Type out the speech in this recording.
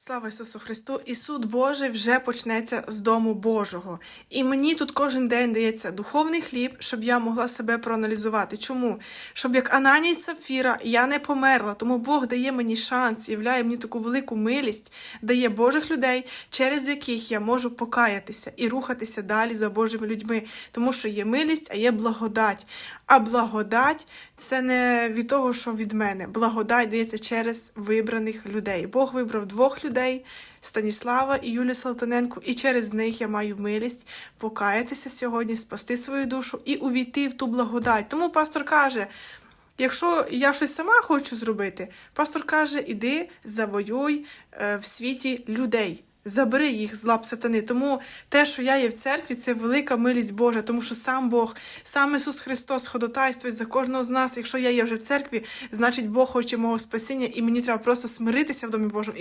Слава Ісусу Христу! І суд Божий вже почнеться з дому Божого. І мені тут кожен день дається духовний хліб, щоб я могла себе проаналізувати. Чому? Щоб як Ананій Сапфіра я не померла, тому Бог дає мені шанс, являє мені таку велику милість, дає Божих людей, через яких я можу покаятися і рухатися далі за Божими людьми, тому що є милість, а є благодать. А благодать це не від того, що від мене. Благодать дається через вибраних людей. Бог вибрав двох людей Станіслава і Юлію Салтаненко, і через них я маю милість покаятися сьогодні, спасти свою душу і увійти в ту благодать. Тому пастор каже. Якщо я щось сама хочу зробити, пастор каже: іди завоюй е, в світі людей. Забери їх з лап сатани. Тому те, що я є в церкві, це велика милість Божа, тому що сам Бог, сам Ісус Христос ходотайствує за кожного з нас. Якщо я є вже в церкві, значить Бог хоче мого спасіння, і мені треба просто смиритися в домі Божому